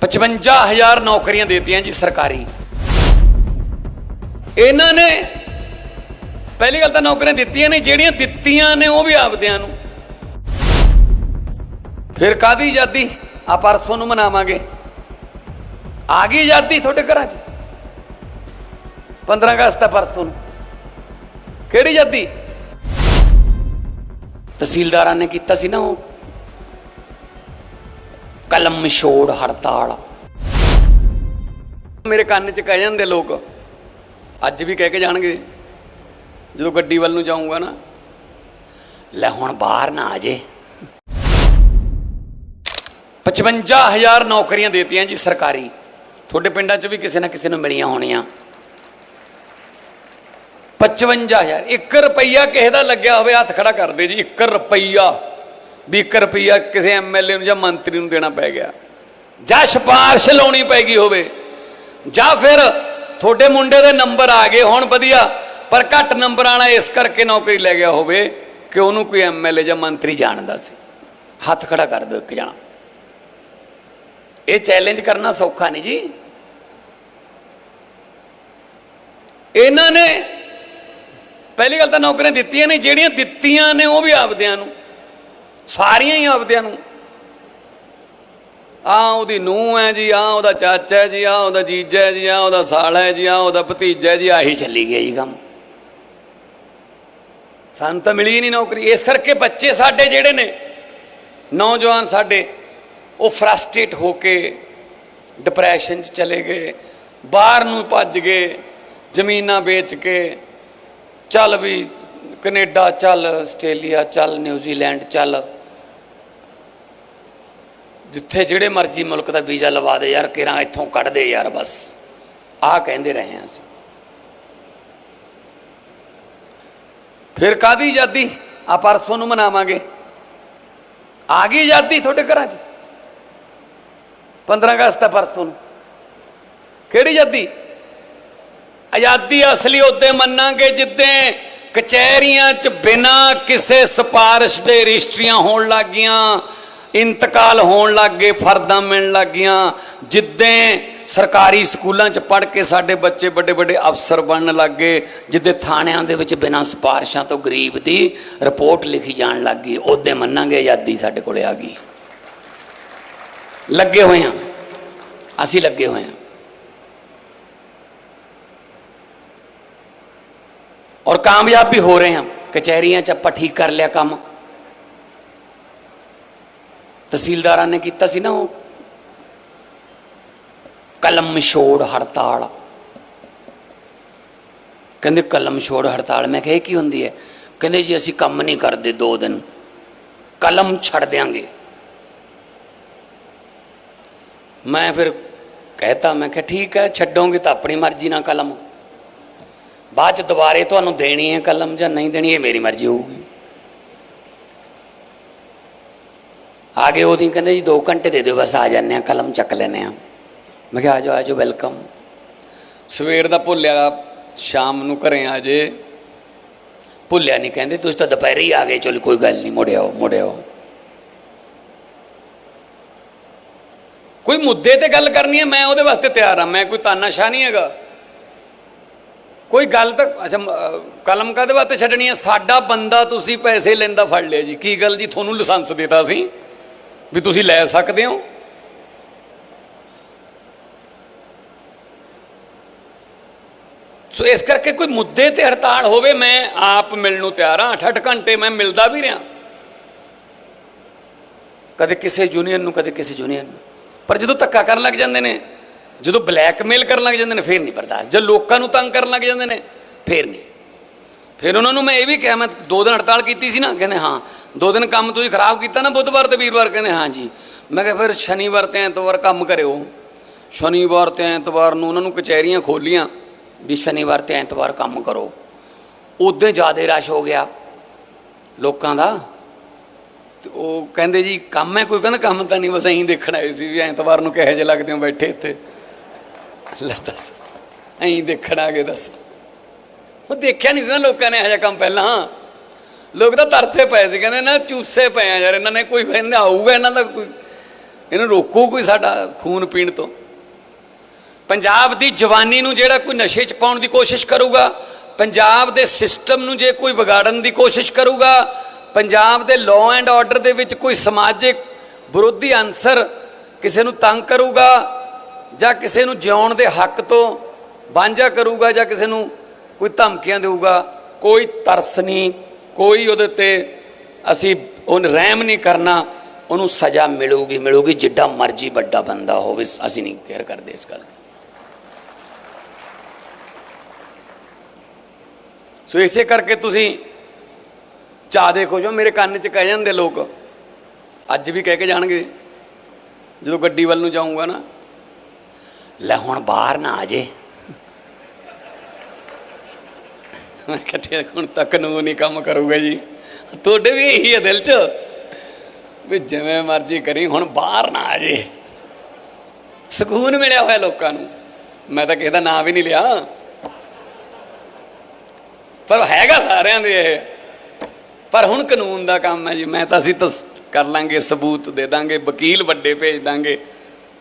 55000 ਨੌਕਰੀਆਂ ਦੇਤੀਆਂ ਜੀ ਸਰਕਾਰੀ। ਇਹਨਾਂ ਨੇ ਪਹਿਲੀ ਗੱਲ ਤਾਂ ਨੌਕਰੀਆਂ ਦਿੱਤੀਆਂ ਨੇ ਜਿਹੜੀਆਂ ਦਿੱਤੀਆਂ ਨੇ ਉਹ ਵੀ ਆਪਦਿਆਂ ਨੂੰ। ਫਿਰ ਕਾਦੀ ਆਜ਼ਾਦੀ? ਆ ਪਰਸੋਂ ਨੂੰ ਮਨਾਵਾਂਗੇ। ਆ ਗਈ ਆਜ਼ਾਦੀ ਤੁਹਾਡੇ ਘਰਾਂ 'ਚ? 15 ਅਗਸਤ ਹੈ ਪਰਸੋਂ ਨੂੰ। ਕਿਹੜੀ ਆਜ਼ਾਦੀ? ਤਹਿਸੀਲਦਾਰਾਂ ਨੇ ਕੀਤਾ ਸੀ ਨਾ ਉਹ। ਕਲਮ ਛੋੜ ਹੜਤਾਲ। ਮੇਰੇ ਕੰਨ 'ਚ ਕਹਿ ਜਾਂਦੇ ਲੋਕ, ਅੱਜ ਵੀ ਕਹਿ ਕੇ ਜਾਣਗੇ, ਜਦੋਂ ਗੱਡੀ ਵੱਲ ਨੂੰ ਜਾਊਂਗਾ ਨਾ, ਲੈ ਹੁਣ ਬਾਹਰ ਨਾ ਆ ਜੇ। 55000 ਨੌਕਰੀਆਂ ਦੇਤੀਆਂ ਜੀ ਸਰਕਾਰੀ। ਤੁਹਾਡੇ ਪਿੰਡਾਂ 'ਚ ਵੀ ਕਿਸੇ ਨਾ ਕਿਸੇ ਨੂੰ ਮਿਲੀਆਂ ਹੋਣੀਆਂ। 55000 1 ਰੁਪਈਆ ਕਿਸੇ ਦਾ ਲੱਗਿਆ ਹੋਵੇ, ਹੱਥ ਖੜਾ ਕਰ ਦੇ ਜੀ 1 ਰੁਪਈਆ। ਵੀ 1 ਰੁਪਈਆ ਕਿਸੇ ਐਮਐਲਏ ਨੂੰ ਜਾਂ ਮੰਤਰੀ ਨੂੰ ਦੇਣਾ ਪੈ ਗਿਆ। ਜਾਂ ਸਿਫਾਰਿਸ਼ ਲਾਉਣੀ ਪੈਗੀ ਹੋਵੇ, ਜਾਂ ਫਿਰ ਤੁਹਾਡੇ ਮੁੰਡੇ ਦੇ ਨੰਬਰ ਆ ਗਏ, ਹੁਣ ਵਧੀਆ, ਪਰ ਘੱਟ ਨੰਬਰ ਆਣਾ ਇਸ ਕਰਕੇ ਨੌਕਰੀ ਲੈ ਗਿਆ ਹੋਵੇ ਕਿ ਉਹਨੂੰ ਕੋਈ ਐਮਐਲਏ ਜਾਂ ਮੰਤਰੀ ਜਾਣਦਾ ਸੀ। ਹੱਥ ਖੜਾ ਕਰ ਦਿਓ ਇੱਕ ਜਣਾ। ਇਹ ਚੈਲੰਜ ਕਰਨਾ ਸੌਖਾ ਨਹੀਂ ਜੀ। ਇਹਨਾਂ ਨੇ ਪਹਿਲੀ ਗੱਲ ਤਾਂ ਨੌਕਰੀਆਂ ਦਿੱਤੀਆਂ ਨੇ, ਜਿਹੜੀਆਂ ਦਿੱਤੀਆਂ ਨੇ ਉਹ ਵੀ ਆਪਦਿਆਂ ਨੂੰ। ਸਾਰੀਆਂ ਹੀ ਆਪਦਿਆਂ ਨੂੰ। ਆ ਉਹਦੀ ਨੂੰਹ ਹੈ ਜੀ ਆ ਉਹਦਾ ਚਾਚਾ ਹੈ ਜੀ ਆ ਉਹਦਾ ਜੀਜਾ ਹੈ ਜੀ ਆ ਉਹਦਾ ਸਾਲਾ ਹੈ ਜੀ ਆ ਉਹਦਾ ਭਤੀਜਾ ਹੈ ਜੀ, ਆਹੀ ਚੱਲੀ ਗਿਆ ਜੀ ਕੰਮ। ਸਾਨੂੰ ਤਾਂ ਮਿਲੀ ਨਹੀਂ ਨੌਕਰੀ। ਇਸ ਕਰਕੇ ਬੱਚੇ ਸਾਡੇ ਜਿਹੜੇ ਨੇ, ਨੌਜਵਾਨ ਸਾਡੇ, ਉਹ ਫਰਸਟ੍ਰੇਟ ਹੋ ਕੇ ਡਿਪਰੈਸ਼ਨ 'ਚ ਚਲੇ ਗਏ, ਬਾਹਰ ਨੂੰ ਭੱਜ ਗਏ, ਜ਼ਮੀਨਾਂ ਵੇਚ ਕੇ, ਚੱਲ ਵੀ ਕੈਨੇਡਾ ਚੱਲ, ਆਸਟ੍ਰੇਲੀਆ ਚੱਲ, ਨਿਊਜ਼ੀਲੈਂਡ ਚੱਲ। ਜਿੱਥੇ ਜਿਹੜੇ ਮਰਜ਼ੀ ਮੁਲਕ ਦਾ ਵੀਜ਼ਾ ਲਵਾ ਦੇ ਯਾਰ, ਕਿਰਾਂ ਇੱਥੋਂ ਕੱਢ ਦੇ ਯਾਰ ਬਸ। ਆਹ ਕਹਿੰਦੇ ਰਹੇ ਹਾਂ ਅਸੀਂ। ਫਿਰ ਕਾਦੀ ਆਜ਼ਾਦੀ? ਆ ਪਰਸੋਂ ਨੂੰ ਮਨਾਵਾਂਗੇ। ਆ ਗਈ ਆਜ਼ਾਦੀ ਤੁਹਾਡੇ ਘਰਾਂ 'ਚ? 15 ਅਗਸਤ ਹੈ ਪਰਸੋਂ ਨੂੰ। ਕਿਹੜੀ ਆਜ਼ਾਦੀ? ਆਜ਼ਾਦੀ ਅਸਲੀ ਉਦੋਂ ਮੰਨਾਂਗੇ ਜਿੱਦਾਂ ਕਚਹਿਰੀਆਂ 'ਚ ਬਿਨਾ ਕਿਸੇ ਸਿਫਾਰਿਸ਼ ਦੇ ਰਜਿਸਟਰੀਆਂ ਹੋਣ ਲੱਗੀਆਂ ਇੰਤਕਾਲ ਹੋਣ ਲੱਗ ਗਏ, ਫਰਦਾਂ ਮਿਲਣ ਲੱਗੀਆਂ ਜਿੱਦਾਂ ਸਰਕਾਰੀ ਸਕੂਲਾਂ 'ਚ ਪੜ੍ਹ ਕੇ ਸਾਡੇ ਬੱਚੇ ਵੱਡੇ ਵੱਡੇ ਅਫਸਰ ਬਣਨ ਲੱਗੇ ਜਿੱਦੇ ਥਾਣਿਆਂ ਦੇ ਵਿੱਚ ਬਿਨਾਂ ਸਿਫਾਰਿਸ਼ਾਂ ਤੋਂ ਗਰੀਬ ਦੀ ਰਿਪੋਰਟ ਲਿਖੀ ਜਾਣ ਲੱਗੀ ਉਹਦੇ ਮੰਨਾਂਗੇ ਆਜ਼ਾਦੀ ਸਾਡੇ ਕੋਲੇ ਆ ਗਈ। ਲੱਗੇ ਹੋਏ ਹਾਂ, ਅਸੀਂ ਲੱਗੇ ਹੋਏ ਹਾਂ। ਔਰ ਕਾਮਯਾਬ ਵੀ ਹੋ ਰਹੇ ਹਾਂ, ਕਚਹਿਰੀਆਂ 'ਚ ਆਪਾਂ ਠੀਕ ਕਰ ਲਿਆ ਕੰਮ। ਤਹਿਸੀਲਦਾਰਾਂ ਨੇ ਕੀਤਾ ਸੀ ਨਾ ਉਹ। ਕਲਮ ਛੋੜ ਹੜਤਾਲ। ਕਹਿੰਦੇ ਕਲਮ ਛੋੜ ਹੜਤਾਲ। ਮੈਂ ਕਿਹਾ, ਇਹ ਕੀ ਹੁੰਦੀ ਹੈ? ਕਹਿੰਦੇ ਜੀ, ਅਸੀਂ ਕੰਮ ਨਹੀਂ ਕਰਦੇ ਦੋ ਦਿਨ। ਕਲਮ ਛੱਡ ਦਿਆਂਗੇ। ਮੈਂ ਫਿਰ ਕਹਿਤਾ, ਮੈਂ ਕਿਹਾ, ਠੀਕ ਹੈ, ਛੱਡੋਗੇ ਤਾਂ ਆਪਣੀ ਮਰਜ਼ੀ ਨਾਲ ਕਲਮ। ਬਾਅਦ ਚ ਦੁਬਾਰੇ ਤੁਹਾਨੂੰ ਦੇਣੀ ਹੈ ਕਲਮ ਜਾਂ ਨਹੀਂ ਦੇਣੀ, ਇਹ ਮੇਰੀ ਮਰਜ਼ੀ ਹੋਊਗੀ। ਆ ਗਏ ਉਹਦੀ ਕਹਿੰਦੇ ਜੀ 2 ਘੰਟੇ ਦੇ ਦਿਓ ਬਸ ਆ ਜਾਂਦੇ ਆ ਕਲਮ ਚੱਕ ਲੈਨੇ ਆ ਮੈਂ ਕਿਹਾ ਆ ਜਾਓ ਆ ਜਾਓ ਵੈਲਕਮ ਸਵੇਰ ਦਾ ਭੁੱਲਿਆ ਸ਼ਾਮ ਨੂੰ ਘਰੇ ਆ ਜੇ ਭੁੱਲਿਆ ਨਹੀਂ ਕਹਿੰਦੇ ਤੁਸੀਂ ਤਾਂ ਦੁਪਹਿਰੇ ਹੀ ਆ ਗਏ ਚਲੋ ਕੋਈ ਗੱਲ ਨਹੀਂ ਮੁੜਿਓ ਮੁੜਿਓ ਕੋਈ ਮੁੱਦੇ ਤੇ ਗੱਲ ਕਰਨੀ ਹੈ ਮੈਂ ਉਹਦੇ ਵਾਸਤੇ ਤਿਆਰ ਹਾਂ ਮੈਂ ਕੋਈ ਤਾਨਾਸ਼ਾਹ ਨਹੀਂ ਹੈਗਾ ਕੋਈ ਗੱਲ ਤਾਂ ਅੱਛਾ ਕਲਮ ਕਾਦੇ ਵਾਸਤੇ ਛੱਡਣੀ ਹੈ ਸਾਡਾ ਬੰਦਾ ਤੁਸੀਂ ਪੈਸੇ ਲੈਂਦਾ ਫੜ ਲਿਆ ਜੀ ਕੀ ਗੱਲ ਜੀ ਤੁਹਾਨੂੰ ਲਾਇਸੈਂਸ ਦਿੱਤਾ ਸੀ ਵੀ ਤੁਸੀਂ ਲੈ ਸਕਦੇ ਹੋ? ਸੋ ਇਸ ਕਰਕੇ ਕੋਈ ਮੁੱਦੇ ਤੇ ਹੜਤਾਲ ਹੋਵੇ, ਮੈਂ ਆਪ ਮਿਲਣ ਨੂੰ ਤਿਆਰ ਹਾਂ। 8-8 ਘੰਟੇ ਮੈਂ ਮਿਲਦਾ ਵੀ ਰਿਹਾ। ਕਦੇ ਕਿਸੇ ਯੂਨੀਅਨ ਨੂੰ, ਕਦੇ ਕਿਸੇ ਯੂਨੀਅਨ ਨੂੰ। ਪਰ ਜਦੋਂ ਧੱਕਾ ਕਰਨ ਲੱਗ ਜਾਂਦੇ ਨੇ, ਜਦੋਂ ਬਲੈਕਮੇਲ ਕਰਨ ਲੱਗ ਜਾਂਦੇ ਨੇ, ਫੇਰ ਨਹੀਂ ਬਰਦਾਸ਼ਤ। ਜਦ ਲੋਕਾਂ ਨੂੰ ਤੰਗ ਕਰਨ ਲੱਗ ਜਾਂਦੇ ਨੇ, ਫੇਰ ਨਹੀਂ। ਫਿਰ ਉਹਨਾਂ ਨੂੰ ਮੈਂ ਇਹ ਵੀ ਕਿਹਾ, ਮੈਂ ਦੋ ਦਿਨ ਹੜਤਾਲ ਕੀਤੀ ਸੀ ਨਾ, ਕਹਿੰਦੇ ਹਾਂ, ਦੋ ਦਿਨ ਕੰਮ ਤੁਸੀਂ ਖਰਾਬ ਕੀਤਾ ਨਾ ਬੁੱਧਵਾਰ ਤੇ ਵੀਰਵਾਰ, ਕਹਿੰਦੇ ਹਾਂ ਜੀ। ਮੈਂ ਕਿਹਾ ਫਿਰ ਸ਼ਨੀਵਾਰ ਤੇ ਐਤਵਾਰ ਕੰਮ ਕਰਿਓ। ਸ਼ਨੀਵਾਰ ਤੇ ਐਤਵਾਰ ਨੂੰ ਉਹਨਾਂ ਨੂੰ ਕਚਹਿਰੀਆਂ ਖੋਲੀਆਂ ਵੀ ਸ਼ਨੀਵਾਰ ਤੇ ਐਤਵਾਰ ਕੰਮ ਕਰੋ। ਉਦੋਂ ਜ਼ਿਆਦਾ ਰਸ਼ ਹੋ ਗਿਆ ਲੋਕਾਂ ਦਾ। ਤੇ ਉਹ ਕਹਿੰਦੇ ਜੀ, ਕੰਮ ਹੈ, ਕੋਈ ਕਹਿੰਦਾ ਕੰਮ ਤਾਂ ਨਹੀਂ, ਬਸ ਐਂ ਦੇਖਣ ਆਏ ਸੀ ਵੀ ਐਤਵਾਰ ਨੂੰ ਕਿਹੋ ਜਿਹੇ ਲੱਗਦੇ ਹੋ ਬੈਠੇ ਇੱਥੇ। ਲੈ ਦੱਸ, ਐਂ ਦੇਖਣ ਆ ਗਏ, ਦੱਸ। ਉਹ ਦੇਖਿਆ ਨਹੀਂ ਸੀ ਨਾ ਲੋਕਾਂ ਨੇ ਇਹੋ ਜਿਹਾ ਕੰਮ ਪਹਿਲਾਂ। ਲੋਕ ਤਾਂ ਤਰਸੇ ਪਏ ਸੀ, ਕਹਿੰਦੇ ਨਾ ਚੂਸੇ ਪਏ ਆ ਯਾਰ, ਇਹਨਾਂ ਨੇ ਕੋਈ ਕਹਿੰਦਾ ਆਊਗਾ ਇਹਨਾਂ ਦਾ ਕੋਈ, ਇਹਨੂੰ ਰੋਕੋ ਕੋਈ ਸਾਡਾ ਖੂਨ ਪੀਣ ਤੋਂ। ਪੰਜਾਬ ਦੀ ਜਵਾਨੀ ਨੂੰ ਜਿਹੜਾ ਕੋਈ ਨਸ਼ੇ 'ਚ ਪਾਉਣ ਦੀ ਕੋਸ਼ਿਸ਼ ਕਰੂਗਾ, ਪੰਜਾਬ ਦੇ ਸਿਸਟਮ ਨੂੰ ਜੇ ਕੋਈ ਵਿਗਾੜਨ ਦੀ ਕੋਸ਼ਿਸ਼ ਕਰੂਗਾ, ਪੰਜਾਬ ਦੇ ਲਾਅ ਐਂਡ ਆਰਡਰ ਦੇ ਵਿੱਚ ਕੋਈ ਸਮਾਜਿਕ ਵਿਰੋਧੀ ਅੰਸਰ ਕਿਸੇ ਨੂੰ ਤੰਗ ਕਰੂਗਾ ਜਾਂ ਕਿਸੇ ਨੂੰ ਜਿਉਣ ਦੇ ਹੱਕ ਤੋਂ ਵਾਂਝਾ ਕਰੂਗਾ ਜਾਂ ਕਿਸੇ ਨੂੰ ਕੋਈ ਧਮਕੀਆਂ ਦੇਊਗਾ, ਕੋਈ ਤਰਸ ਨਹੀਂ, ਕੋਈ ਉਹਦੇ ਤੇ ਅਸੀਂ ਉਹਨ ਰਹਿਮ ਨਹੀਂ ਕਰਨਾ, ਉਹਨੂੰ ਸਜ਼ਾ ਮਿਲੂਗੀ ਮਿਲੂਗੀ, ਜਿੱਡਾ ਮਰਜ਼ੀ ਵੱਡਾ ਬੰਦਾ ਹੋਵੇ, ਅਸੀਂ ਨਹੀਂ ਕੇਅਰ ਕਰਦੇ ਇਸ ਗੱਲ ਸੋ ਇਸੇ ਕਰਕੇ ਤੁਸੀਂ ਚਾਹ ਦੇਖੋ ਜੋ ਮੇਰੇ ਕੰਨ 'ਚ ਕਹਿ ਜਾਂਦੇ ਲੋਕ। ਅੱਜ ਵੀ ਕਹਿ ਕੇ ਜਾਣਗੇ, ਜਦੋਂ ਗੱਡੀ ਵੱਲ ਨੂੰ ਜਾਊਂਗਾ ਨਾ, ਲੈ ਹੁਣ ਬਾਹਰ ਨਾ ਆ ਜੇ। ਮੈਂ ਕਿਹਾ ਹੁਣ ਤੱਕ ਨੂੰ ਨਹੀਂ ਕੰਮ ਕਰੂਗਾ ਜੀ। ਤੁਹਾਡੇ ਵੀ ਇਹੀ ਹੈ ਦਿਲ 'ਚ ਵੀ ਜਿਵੇਂ ਮਰਜ਼ੀ ਕਰੀ, ਹੁਣ ਬਾਹਰ ਨਾ ਆ ਜੇ। ਸਕੂਨ ਮਿਲਿਆ ਹੋਇਆ ਲੋਕਾਂ ਨੂੰ। ਮੈਂ ਤਾਂ ਕਿਸੇ ਦਾ ਨਾਂ ਵੀ ਨਹੀਂ ਲਿਆ। ਪਰ ਹੈਗਾ ਸਾਰਿਆਂ ਦੇ ਇਹ। ਪਰ ਹੁਣ ਕਾਨੂੰਨ ਦਾ ਕੰਮ ਹੈ ਜੀ, ਮੈਂ ਤਾਂ ਅਸੀਂ ਤਾਂ ਕਰ ਲਾਂਗੇ, ਸਬੂਤ ਦੇ ਦਾਂਗੇ, ਵਕੀਲ ਵੱਡੇ ਭੇਜ ਦਾਂਗੇ,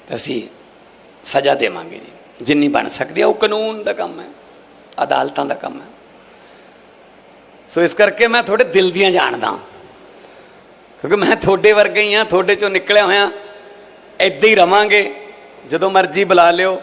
ਤੇ ਅਸੀਂ ਸਜ਼ਾ ਦੇਵਾਂਗੇ ਜੀ। ਜਿੰਨੀ ਬਣ ਸਕਦੀ ਹੈ ਉਹ ਕਾਨੂੰਨ ਦਾ ਕੰਮ ਹੈ, ਅਦਾਲਤਾਂ ਦਾ ਕੰਮ ਹੈ। ਸੋ ਇਸ ਕਰਕੇ ਮੈਂ ਤੁਹਾਡੇ ਦਿਲ ਦੀਆਂ ਜਾਣਦਾ ਕਿਉਂਕਿ ਮੈਂ ਤੁਹਾਡੇ ਵਰਗਾ ਹੀ ਆ ਤੁਹਾਡੇ ਚੋਂ ਨਿਕਲਿਆ ਹੋਇਆ। ਐਦਾਂ ਹੀ ਰਵਾਂਗੇ, ਜਦੋਂ ਮਰਜ਼ੀ ਬੁਲਾ ਲਿਓ।